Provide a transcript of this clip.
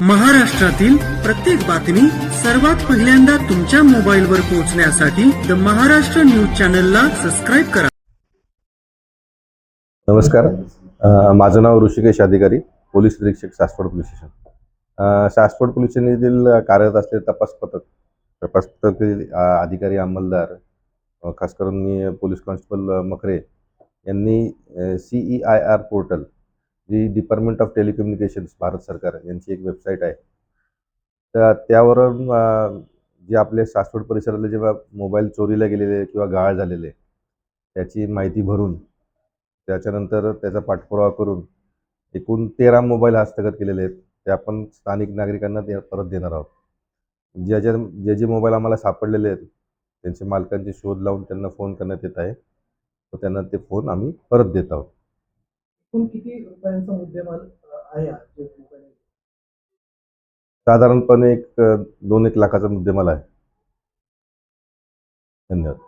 महाराष्ट्रातील प्रत्येक बातमी सर्वात पहिल्यांदा तुमच्या मोबाईलवर पोहोचण्यासाठी द महाराष्ट्र न्यूज चॅनलला सबस्क्राईब करा. नमस्कार. अ, माझं नाव ऋषिकेश अधिकारी पोलीस निरीक्षक सासवड पोलीस स्टेशन. अ, सासवड पोलीस स्टेशनतील कार्यरत असलेले तपास पथक तपास पथकातील अ, अधिकारी अंमलदार अ, खास करून मी पोलीस कॉन्स्टेबल मखरे यांनी C E I R portal G department of telecommunications Bharat सरकार यांची एक वेबसाईट आहे. तर त्यावरून जे आपले सासवड परिसरातले जेव्हा मोबाईल चोरीला गेलेले किंवा गाळ झालेले त्याची माहिती भरून त्याच्यानंतर त्याचा पाठपुरावा करून एकूण तेरा मोबाईल हस्तगत केलेले आहेत ते आपण स्थानिक नागरिकांना ते परत देणार आहोत. ज्याच्या जे जे मोबाईल आम्हाला सापडलेले आहेत त्यांचे मालकांचे शोध लावून त्यांना फोन करण्यात येत आहे तर त्यांना ते फोन आम्ही परत देत आहोत. एकूण किती रुपयांचा मुद्देमाल आहे हा? साधारणपणे एक दोन एक लाखाचा मुद्देमाल आहे. धन्यवाद.